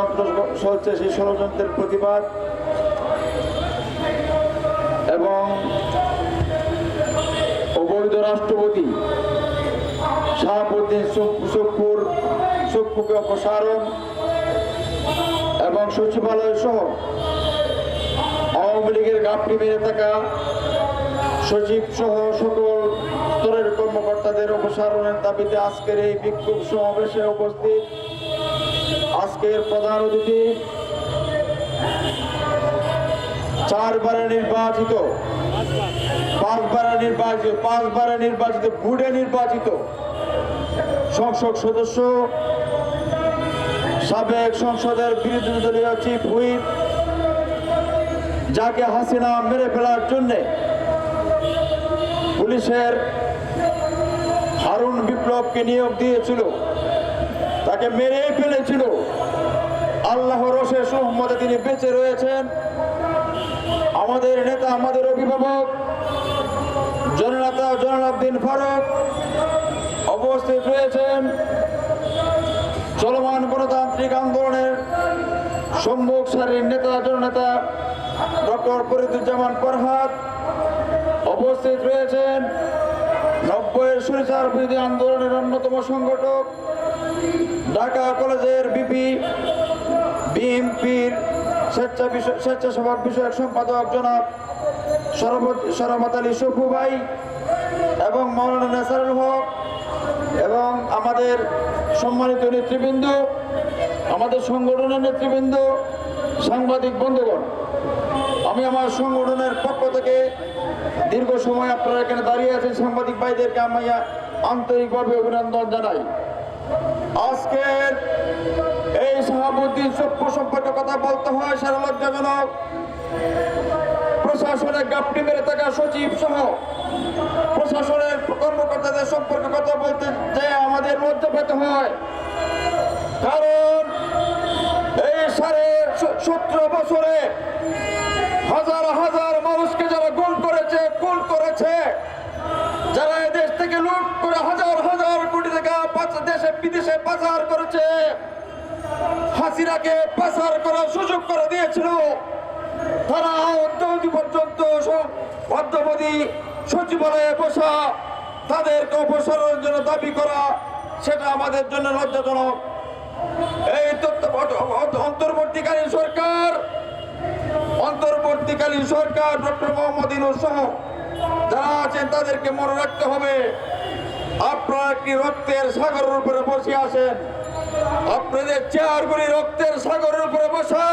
ষড়যন্ত্র চলছে সেই ষড়যন্ত্রের প্রতিবাদ এবং অবৈধ রাষ্ট্রপতি শাহাবুদ্দিন সুখপুর সুখপুকে অপসারণ এবং সচিবালয় সহ আওয়ামী লীগের গাপটি মেরে থাকা সচিব সহ সকল স্তরের কর্মকর্তাদের অপসারণের দাবিতে আজকের এই বিক্ষোভ সমাবেশে উপস্থিত আজকের প্রধান অতিথি চারবারে নির্বাচিত, পাঁচবারে নির্বাচিত পাঁচবারে নির্বাচিত, ভোটে নির্বাচিত সংসদ সদস্য, সাবেক সংসদের বিরোধী দলীয় চিফ হুইপ যাকে হাসিনা মেরে ফেলার জন্যে পুলিশের হারুন বিপ্লবকে নিয়োগ দিয়েছিল। তাকে মেরে ফেলেছিল। আল্লাহ রসে মোহাম্মদে তিনি বেঁচে রয়েছেন। আমাদের নেতা, আমাদের অভিভাবক, জননেতা জনাবদ্দিন ফারুক উপস্থিত রয়েছেন। চলমান গণতান্ত্রিক আন্দোলনের সম্মুখ সারির নেতা, জননেতা ডক্টর ফরিদুজ্জামান ফরহাদ উপস্থিত রয়েছেন। নব্বইয়ের সুরিচার বিরোধী আন্দোলনের অন্যতম সংগঠক ঢাকা কলেজের বিপি বিএনপির স্বেচ্ছা স্বেচ্ছাসেবক বিষয়ক সম্পাদক জনাব সরমত আলী সফু ভাই এবং মৌলানা নেসারুল হক এবং আমাদের সম্মানিত নেতৃবৃন্দ, আমাদের সংগঠনের নেতৃবৃন্দ, সাংবাদিক বন্ধুগণ, আমি আমার সংগঠনের পক্ষ থেকে দীর্ঘ সময় আপনারা এখানে দাঁড়িয়ে আছেন সাংবাদিক ভাইদেরকে আমি আন্তরিকভাবে অভিনন্দন জানাই। আজকের এই শাহাবুদ্দিন সভ্য সম্পর্কে কথা বলতে হয় সারা লজ্জাজনক প্রশাসনের গাপটি মেরে থাকা সচিব সহ প্রশাসনের কর্মকর্তাদের সম্পর্কে কথা বলতে যে আমাদের লজ্জা পেতে হয়। কারণ এই সাড়ে সতেরো বছরে হাজার হাজার মানুষকে যারা গুম করেছে খুন করেছে যারা এই দেশ থেকে লুট করে হাজার হাজার কোটি টাকা পাচ- দেশে পাচার করেছে। হাসিনাকে পাচার করার সুযোগ করে দিয়েছিল। তারা অদ্যাবধি পর্যন্ত অদ্যাবধি সচিবালয়ে বসা, তাদেরকে অপসারণের জন্য দাবি করা, সেটা আমাদের জন্য লজ্জাজনক। এই অন্তর্বর্তীকালীন সরকার অন্তর্বর্তীকালীন সরকার ডক্টর মোহাম্মদ ইনুর যারা আছেন তাদেরকে মনে রাখতে হবে। আপনারা একটি রক্তের সাগরের উপরে বসে আছেন? আপনাদের চেয়ারগুলি রক্তের সাগরের উপরে বসা।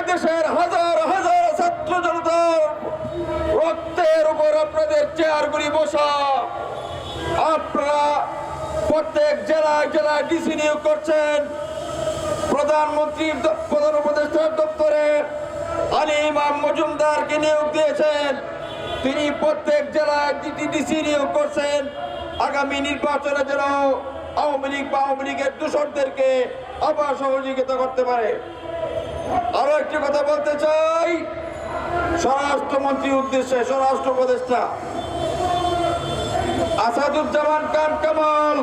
এদেশের হাজার হাজার ছাত্র জনতার রক্তের উপর আপনাদের চেয়ারগুলি বসা। আপনারা প্রত্যেক জেলায় জেলায় ডিসি নিয়োগ করছেন। প্রধানমন্ত্রী প্রধান উপদেষ্টার দপ্তরে আলী মজুমদারকে নিয়োগ দিয়েছেন। তিনি প্রত্যেক জেলায় ডিসি নিয়োগ করছেন। আগামী নির্বাচনে যেন আওয়ামী লীগ বা আওয়ামী লীগের দূষণদেরকে আবার সহযোগিতা করতে পারে। আরও একটি কথা বলতে চাই স্বরাষ্ট্রমন্ত্রীর উদ্দেশ্যে, স্বরাষ্ট্র উপদেষ্টা। আসাদুজ্জামান খান কামাল,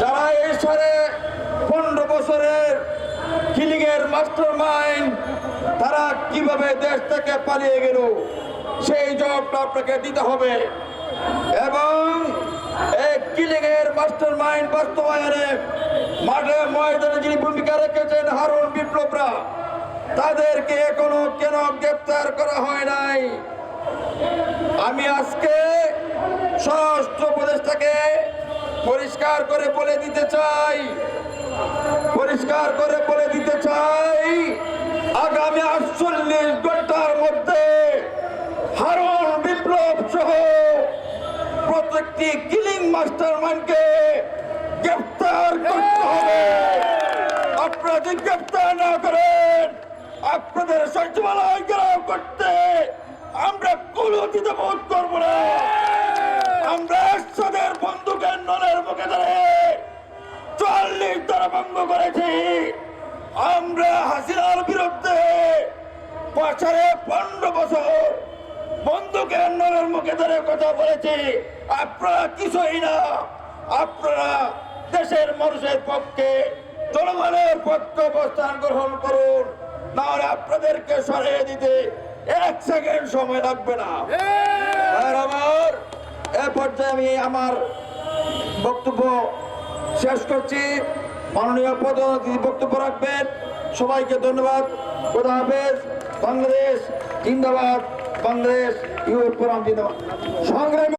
যারা এই সাড়ে পনেরো বছরের কিলিং এর মাস্টার মাইন্ড তারা কীভাবে দেশ থেকে পালিয়ে গেল? সেই জবাবটা আপনাকে দিতে হবে। এবং এই কিলিং এর মাস্টার মাইন্ড মাঠে যিনি ভূমিকা রেখেছেন হারুন বিপ্লবরা, তাদেরকে কেন গ্রেপ্তার করা হয় নাই? আমি আজকে পরিষ্কার করে বলে দিতে চাই, পরিষ্কার করে বলে দিতে চাই, আগামী আটচল্লিশ ঘণ্টার মধ্যে হারুন বিপ্লব সহ প্রত্যেকটি কিলিং মাস্টার মাইন্ডকে গ্রেপ্তার করতে হবে। আপনারা যদি গ্রেপ্তার না করেন, আপনাদের সচিবালয় ঘেরাও করতে আমরা কুলতিতে বোধ করব না। আমরা একসাথে বন্দুকের নলের মুখে ধরে চুয়াল্লিশ দ্বারা ভঙ্গ করেছি। আমরা হাসিনার বিরুদ্ধে বছরে পনেরো বছর বন্দুকের নলের মুখে ধরে কথা বলেছি, আপনারা কিছুই না। আপনারা দেশের মানুষের পক্ষে, জনগণের পক্ষে অবস্থান গ্রহণ করুন নাহলে আপনাদেরকে সরিয়ে দিতে এক সেকেন্ড সময় লাগবে না। আমার, এ পর্যায়ে আমি আমার বক্তব্য শেষ করছি। মাননীয় প্রধানমন্ত্রী বক্তব্য রাখবেন। সবাইকে ধন্যবাদ। খোদা হাফেজ। বাংলাদেশ জিন্দাবাদ। বাংলাদেশ ইউরোপ জিন্দাবাদ। সংগ্রামী